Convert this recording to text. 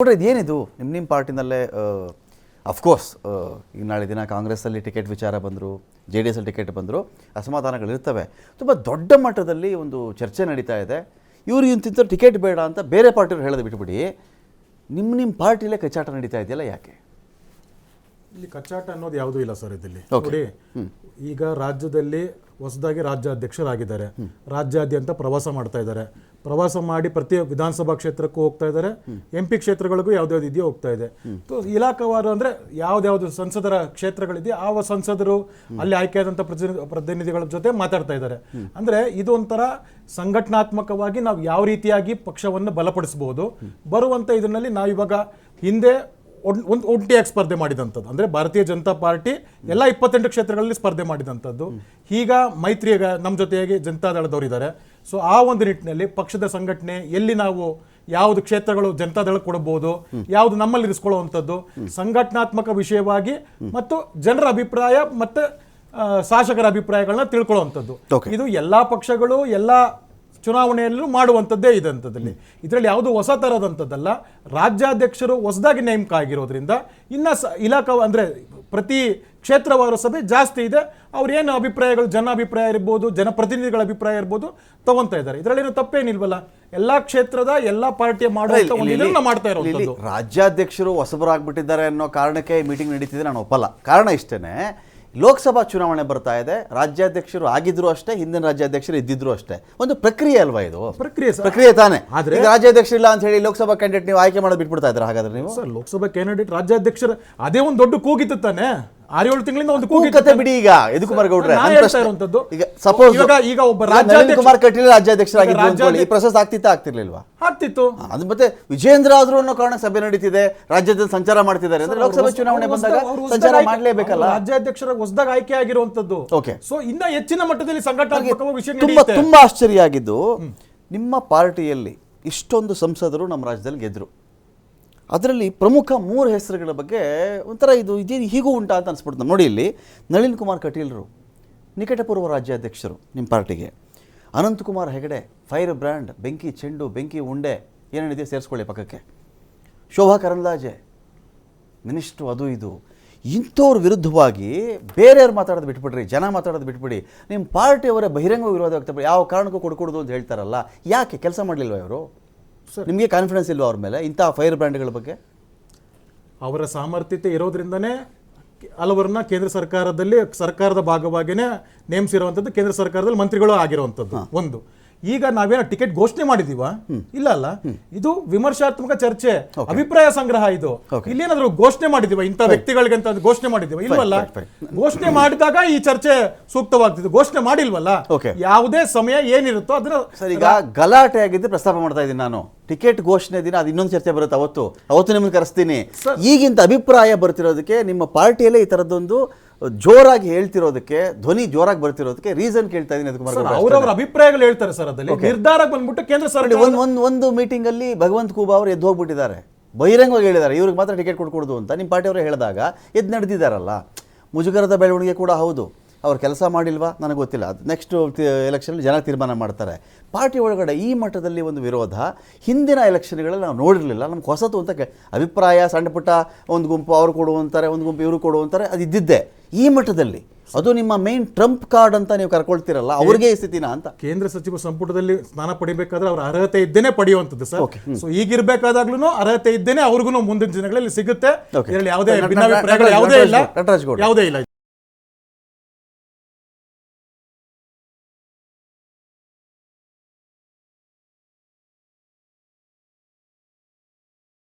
ನೋಡ್ರಿ ಇದೇನಿದು? ನಿಮ್ಮ ನಿಮ್ಮ ಪಾರ್ಟಿನಲ್ಲೇ ಅಫ್ಕೋರ್ಸ್ ಈಗ ನಾಳೆ ದಿನ ಕಾಂಗ್ರೆಸ್ಸಲ್ಲಿ ಟಿಕೆಟ್ ವಿಚಾರ ಬಂದರು ಜೆ ಡಿ ಎಸ್ಸಲ್ಲಿ ಟಿಕೆಟ್ ಬಂದರು ಅಸಮಾಧಾನಗಳಿರ್ತವೆ ತುಂಬ ದೊಡ್ಡ ಮಟ್ಟದಲ್ಲಿ ಒಂದು ಚರ್ಚೆ ನಡೀತಾ ಇದೆ. ಇವ್ರಿಗೆ ಇಂತಿಂಥ ಟಿಕೆಟ್ ಬೇಡ ಅಂತ ಬೇರೆ ಪಾರ್ಟಿಯವ್ರು ಹೇಳೋದು ಬಿಟ್ಬಿಡಿ. ನಿಮ್ಮ ನಿಮ್ಮ ಪಾರ್ಟಿಲೇ ಕಚ್ಚಾಟ ನಡೀತಾ ಇದೆಯಲ್ಲ ಯಾಕೆ? ಇಲ್ಲಿ ಕಚ್ಚಾಟ ಅನ್ನೋದು ಯಾವುದೂ ಇಲ್ಲ ಸರ್ ಇದರಲ್ಲಿ. ನೋಡಿ ಈಗ ರಾಜ್ಯದಲ್ಲಿ ಹೊಸದಾಗಿ ರಾಜ್ಯಾಧ್ಯಕ್ಷರಾಗಿದ್ದಾರೆ. ರಾಜ್ಯಾದ್ಯಂತ ಪ್ರವಾಸ ಮಾಡ್ತಾ ಇದ್ದಾರೆ. ಪ್ರವಾಸ ಮಾಡಿ ಪ್ರತಿ ವಿಧಾನಸಭಾ ಕ್ಷೇತ್ರಕ್ಕೂ ಹೋಗ್ತಾ ಇದ್ದಾರೆ. ಎಂ ಪಿ ಕ್ಷೇತ್ರಗಳಿಗೂ ಯಾವ್ದಾವ್ದು ಇದೆಯೋ ಹೋಗ್ತಾ ಇದೆ. ಸೊ ಇಲಾಖಾವಾರು ಅಂದ್ರೆ ಯಾವ್ದಾವ್ದು ಸಂಸದರ ಕ್ಷೇತ್ರಗಳಿದೆಯೋ ಆ ಸಂಸದರು ಅಲ್ಲಿ ಆಯ್ಕೆಯಾದಂಥ ಪ್ರತಿನಿಧಿ ಪ್ರತಿನಿಧಿಗಳ ಜೊತೆ ಮಾತಾಡ್ತಾ ಇದ್ದಾರೆ. ಅಂದ್ರೆ ಇದು ಒಂಥರ ಸಂಘಟನಾತ್ಮಕವಾಗಿ ನಾವು ಯಾವ ರೀತಿಯಾಗಿ ಪಕ್ಷವನ್ನು ಬಲಪಡಿಸಬಹುದು ಬರುವಂತ ಇದರಲ್ಲಿ ನಾವು ಇವಾಗ ಹಿಂದೆ ಒಂದ್- ಒಂದು ಒಂಟಿಯಾಗಿ ಸ್ಪರ್ಧೆ ಮಾಡಿದಂಥದ್ದು. ಅಂದರೆ ಭಾರತೀಯ ಜನತಾ ಪಾರ್ಟಿ ಎಲ್ಲ ಇಪ್ಪತ್ತೆಂಟು ಕ್ಷೇತ್ರಗಳಲ್ಲಿ ಸ್ಪರ್ಧೆ ಮಾಡಿದಂಥದ್ದು. ಈಗ ಮೈತ್ರಿಯ ನಮ್ಮ ಜೊತೆಯಾಗಿ ಜನತಾದಳದವರು ಇದ್ದಾರೆ ಸೊ ಆ ಒಂದು ನಿಟ್ಟಿನಲ್ಲಿ ಪಕ್ಷದ ಸಂಘಟನೆ ಎಲ್ಲಿ ನಾವು ಯಾವುದು ಕ್ಷೇತ್ರಗಳು ಜನತಾದಳ ಕೊಡಬಹುದು ಯಾವುದು ನಮ್ಮಲ್ಲಿ ಇರಿಸ್ಕೊಳ್ಳುವಂಥದ್ದು ಸಂಘಟನಾತ್ಮಕ ವಿಷಯವಾಗಿ ಮತ್ತು ಜನರ ಅಭಿಪ್ರಾಯ ಮತ್ತು ಶಾಸಕರ ಅಭಿಪ್ರಾಯಗಳನ್ನ ತಿಳ್ಕೊಳ್ಳುವಂಥದ್ದು. ಇದು ಎಲ್ಲಾ ಪಕ್ಷಗಳು ಎಲ್ಲಾ ಚುನಾವಣೆಯಲ್ಲೂ ಮಾಡುವಂಥದ್ದೇ ಇದಂಥದ್ದಲ್ಲಿ ಇದರಲ್ಲಿ ಯಾವುದು ಹೊಸ ಥರದಂಥದ್ದಲ್ಲ ರಾಜ್ಯಾಧ್ಯಕ್ಷರು ಹೊಸದಾಗಿ ನೇಮಕ ಆಗಿರೋದ್ರಿಂದ ಇನ್ನ ಸ ಇಲಾಖಾ ಅಂದ್ರೆ ಪ್ರತಿ ಕ್ಷೇತ್ರವಾರು ಸಭೆ ಜಾಸ್ತಿ ಇದೆ. ಅವ್ರೇನು ಅಭಿಪ್ರಾಯಗಳು? ಜನ ಅಭಿಪ್ರಾಯ ಇರ್ಬೋದು ಜನಪ್ರತಿನಿಧಿಗಳ ಅಭಿಪ್ರಾಯ ಇರ್ಬೋದು ತಗೊಂತಾ ಇದ್ದಾರೆ. ಇದರಲ್ಲೇನು ತಪ್ಪೇನಿಲ್ವಲ್ಲ. ಎಲ್ಲಾ ಕ್ಷೇತ್ರದ ಎಲ್ಲಾ ಪಾರ್ಟಿಯ ಮಾಡುವಂಥ ಮಾಡ್ತಾ ಇರೋದು ರಾಜ್ಯಾಧ್ಯಕ್ಷರು ಹೊಸಬರಾಗ್ಬಿಟ್ಟಿದ್ದಾರೆ ಅನ್ನೋ ಕಾರಣಕ್ಕೆ ಮೀಟಿಂಗ್ ನಡೀತಿದೆ ನಾನು ಒಪ್ಪಲ್ಲ. ಕಾರಣ ಇಷ್ಟೇ ಲೋಕಸಭಾ ಚುನಾವಣೆ ಬರ್ತಾ ಇದೆ ರಾಜ್ಯಾಧ್ಯಕ್ಷರು ಆಗಿದ್ರು ಅಷ್ಟೇ ಹಿಂದಿನ ರಾಜ್ಯಾಧ್ಯಕ್ಷರು ಇದ್ದಿದ್ರು ಅಷ್ಟೇ. ಒಂದು ಪ್ರಕ್ರಿಯೆ ಅಲ್ವಾ ಇದು? ಪ್ರಕ್ರಿಯೆ ಸರ್. ಪ್ರಕ್ರಿಯೆ ತಾನೇ. ಆದ್ರೆ- ಈಗ ರಾಜ್ಯಾಧ್ಯಕ್ಷ ಇಲ್ಲ ಅಂತ ಹೇಳಿ ಲೋಕಸಭಾ ಕ್ಯಾಂಡಿಡೇಟ್ ನೀವು ಆಯ್ಕೆ ಮಾಡೋದು ಬಿಟ್ಬಿಡ್ತಾ ಇದ್ರೆ ಹಾಗಾದ್ರೆ ನೀವು? ಸರ್ ಲೋಕಸಭಾ ಕ್ಯಾಂಡಿಡೇಟ್ ರಾಜ್ಯಾಧ್ಯಕ್ಷರ ಅದೇ ಒಂದು ದೊಡ್ಡ ಕೂಗಿತ್ತು ತಾನೆ. ಆರೇಳು ತಿಂಗಳಿಂದ ಒಂದು ಕೂಗಿತ್ತು ಕತೆ ಬಿಡಿ ಈಗ ಎದು ಕುಮಾರ್ ಗೌಡ್ರೆ ಈಗ ಸಪೋಸ್ ಈಗ ಒಬ್ಬ ರಾಜ್ಯ ಕುಮಾರ್ ಕಟೀಲ್ ರಾಜ್ಯಾಧ್ಯಕ್ಷರಾಗಿದ್ರು ಈ ಪ್ರೊಸೆಸ್ ಆಗ್ತಿತ್ತಾ ಆಗ್ತಿರ್ಲಿಲ್ವಾ? ಆಗ್ತಿತ್ತು. ಅದು ಮತ್ತೆ ವಿಜೇಂದ್ರ ಆದ್ರೂ ಅನ್ನೋ ಕಾರಣ ಸಭೆ ನಡೀತಿದೆ. ರಾಜ್ಯದಲ್ಲಿ ಸಂಚಾರ ಮಾಡ್ತಿದ್ದಾರೆ. ಅಂದ್ರೆ ಲೋಕಸಭೆ ಚುನಾವಣೆ ಬಂದಾಗ ಸಂಚಾರ ಮಾಡಲೇಬೇಕಲ್ಲ? ರಾಜ್ಯಾಧ್ಯಕ್ಷರ ಹೊಸದಾಗ ಆಯ್ಕೆ ಆಗಿರುವಂತದ್ದು. ಓಕೆ. ಸೊ ಇನ್ನ ಹೆಚ್ಚಿನ ಮಟ್ಟದಲ್ಲಿ ಸಂಘಟನಾತ್ಮಕ ವಿಷಯ ತುಂಬಾ ತುಂಬಾ ಆಶ್ಚರ್ಯ ಆಗಿದ್ದು ನಿಮ್ಮ ಪಾರ್ಟಿಯಲ್ಲಿ ಇಷ್ಟೊಂದು ಸಂಸದರು ನಮ್ಮ ರಾಜ್ಯದಲ್ಲಿ ಗೆದ್ರು. ಅದರಲ್ಲಿ ಪ್ರಮುಖ ಮೂರು ಹೆಸರುಗಳ ಬಗ್ಗೆ ಒಂಥರ ಇದು ಇದೇ ಹೀಗೂ ಉಂಟಾ ಅಂತ ಅನ್ಸ್ಬಿಡ್ತು. ನೋಡಿ ಇಲ್ಲಿ ನಳಿನ್ ಕುಮಾರ್ ಕಟೀಲ್ರು, ನಿಕಟಪೂರ್ವ ರಾಜ್ಯಾಧ್ಯಕ್ಷರು ನಿಮ್ಮ ಪಾರ್ಟಿಗೆ. ಅನಂತಕುಮಾರ್ ಹೆಗಡೆ, ಫೈರ್ ಬ್ರ್ಯಾಂಡ್, ಬೆಂಕಿ ಚೆಂಡು, ಬೆಂಕಿ ಉಂಡೆ ಏನೇನಿದೆ ಸೇರಿಸ್ಕೊಳ್ಳಿ ಪಕ್ಕಕ್ಕೆ. ಶೋಭಾ ಕರಂದ್ಲಾಜೆ, ಮಿನಿಸ್ಟ್ರು ಅದು ಇದು. ಇಂಥವ್ರ ವಿರುದ್ಧವಾಗಿ ಬೇರೆಯವ್ರು ಮಾತಾಡೋದು ಬಿಟ್ಬಿಡ್ರಿ, ಜನ ಮಾತಾಡೋದು ಬಿಟ್ಬಿಡಿ. ನಿಮ್ಮ ಪಾರ್ಟಿಯವರೇ ಬಹಿರಂಗ ವಿರೋಧ ಆಗ್ತಾ ಯಾವ ಕಾರಣಕ್ಕೂ ಕೊಡ್ಕೊಡೋದು ಅಂತ ಹೇಳ್ತಾರಲ್ಲ, ಯಾಕೆ? ಕೆಲಸ ಮಾಡಲಿಲ್ವ ಇವರು? ನಿಮಗೆ ಕಾನ್ಫಿಡೆನ್ಸ್ ಇಲ್ವಾ ಅವ್ರ ಮೇಲೆ? ಇಂಥ ಫೈರ್ ಬ್ರ್ಯಾಂಡ್ಗಳ ಬಗ್ಗೆ? ಅವರ ಸಾಮರ್ಥ್ಯತೆ ಇರೋದ್ರಿಂದನೇ ಹಲವರನ್ನ ಕೇಂದ್ರ ಸರ್ಕಾರದಲ್ಲಿ ಸರ್ಕಾರದ ಭಾಗವಾಗಿನೇ ನೇಮಿಸಿರುವಂಥದ್ದು ಕೇಂದ್ರ ಸರ್ಕಾರದಲ್ಲಿ ಮಂತ್ರಿಗಳು ಆಗಿರುವಂಥದ್ದು ಒಂದು. ಈಗ ನಾವೇನೋ ಟಿಕೆಟ್ ಘೋಷಣೆ ಮಾಡಿದೀವ? ಇಲ್ಲ ಅಲ್ಲ? ಇದು ವಿಮರ್ಶಾತ್ಮಕ ಚರ್ಚೆ ಅಭಿಪ್ರಾಯ ಸಂಗ್ರಹ ಇದು. ಇಲ್ಲೇನಾದ್ರೂ ಘೋಷಣೆ ಮಾಡಿದೀವ? ಇಂಥ ವ್ಯಕ್ತಿಗಳಿಗೆ ಅಂತ ಘೋಷಣೆ ಮಾಡಿದೀವ? ಇಲ್ವಲ್ಲ? ಘೋಷಣೆ ಮಾಡಿದಾಗ ಈ ಚರ್ಚೆ ಸೂಕ್ತವಾಗ್ತಿದೆ ಘೋಷಣೆ ಮಾಡಿಲ್ವಲ್ಲ. ಯಾವುದೇ ಸಮಯ ಏನಿರುತ್ತೋ ಅದನ್ನ ಸರ್ ಈಗ ಗಲಾಟೆ ಆಗಿದ್ದು ಪ್ರಸ್ತಾಪ ಮಾಡ್ತಾ ಇದ್ದೀನಿ ನಾನು. ಟಿಕೆಟ್ ಘೋಷಣೆ ದಿನ ಅದು ಇನ್ನೊಂದು ಚರ್ಚೆ ಬರುತ್ತೆ ಅವತ್ತು. ಅವತ್ತು ನಿಮ್ಮನ್ನು ಕರೆಸ್ತೀನಿ. ಈಗಿಂತ ಅಭಿಪ್ರಾಯ ಬರ್ತಿರೋದಕ್ಕೆ ನಿಮ್ಮ ಪಾರ್ಟಿಯಲ್ಲೇ ಈ ಥರದ್ದೊಂದು ಜೋರಾಗಿ ಹೇಳ್ತಿರೋದಕ್ಕೆ ಧ್ವನಿ ಜೋರಾಗಿ ಬರ್ತಿರೋದಕ್ಕೆ ರೀಸನ್ ಕೇಳ್ತಾ ಇದ್ದೀನಿ ಅದಕ್ಕೆ ಸರ್, ಅವ್ರವ್ರ ಅಭಿಪ್ರಾಯಗಳು ಹೇಳ್ತಾರೆ ಸರ್ ಅದಲ್ಲಿ ನಿರ್ಧಾರಕ್ಕೆ ಬಂದ್ಬಿಟ್ಟು ಕೇಂದ್ರ ಸರ್ಕಾರ ಒಂದು ಒಂದು ಒಂದು ಮೀಟಿಂಗಲ್ಲಿ ಭಗವಂತ ಖೂಬಾ ಅವರು ಎದ್ದು ಹೋಗ್ಬಿಟ್ಟಿದ್ದಾರೆ. ಬಹಿರಂಗವಾಗಿ ಹೇಳಿದ್ದಾರೆ. ಇವ್ರಿಗೆ ಮಾತ್ರ ಟಿಕೆಟ್ ಕೊಡ್ಕೊಡ್ದು ಅಂತ. ನಿಮ್ಮ ಪಾರ್ಟಿಯವರು ಹೇಳಿದಾಗ ಎದ್ದು ನಡೆದಿದ್ದಾರಲ್ಲ. ಮುಜುಗರದ ಬೆಳವಣಿಗೆ ಕೂಡ ಹೌದು. ಅವ್ರು ಕೆಲಸ ಮಾಡಿಲ್ವಾ? ನನಗೆ ಗೊತ್ತಿಲ್ಲ. ಅದು ನೆಕ್ಸ್ಟ್ ಎಲೆಕ್ಷನ್ ಜನ ತೀರ್ಮಾನ ಮಾಡ್ತಾರೆ. ಪಾರ್ಟಿ ಒಳಗಡೆ ಈ ಮಟ್ಟದಲ್ಲಿ ಒಂದು ವಿರೋಧ ಹಿಂದಿನ ಎಲೆಕ್ಷನ್ಗಳಲ್ಲಿ ನಾವು ನೋಡಿರಲಿಲ್ಲ. ನಮ್ಗೆ ಹೊಸತು ಅಂತ ಕೆ- ಅಭಿಪ್ರಾಯ ಸಣ್ಣ ಪುಟ್ಟ ಒಂದು ಗುಂಪು ಅವರು ಕೊಡು ಅಂತಾರೆ ಒಂದು ಗುಂಪು ಇವರು ಕೊಡು ಅಂತಾರೆ ಅದು ಇದ್ದಿದ್ದೆ. ಈ ಮಟ್ಟದಲ್ಲಿ ಅದು ನಿಮ್ಮ ಮೇನ್ ಟ್ರಂಪ್ ಕಾರ್ಡ್ ಅಂತ ನೀವು ಕರ್ಕೊಳ್ತೀರಲ್ಲ ಅವ್ರಿಗೆ ಸ್ಥಿತಿನ ಅಂತ? ಕೇಂದ್ರ ಸಚಿವ ಸಂಪುಟದಲ್ಲಿ ಸ್ನಾನ ಪಡಿಬೇಕಾದ್ರೆ ಅವ್ರ ಅರ್ಹತೆ ಇದ್ದೇನೆ ಪಡೆಯುವಂಥದ್ದು ಸರ್. ಸೊ ಈಗಿರ್ಬೇಕಾದಾಗ್ಲೂ ಅರ್ಹತೆ ಇದ್ದೇನೆ ಅವ್ರಿಗೂ ಮುಂದಿನ ದಿನಗಳಲ್ಲಿ ಸಿಗುತ್ತೆ. ಯಾವುದೇ ಯಾವುದೇ ಇಲ್ಲ. ಯಾವುದೇ ಇಲ್ಲ.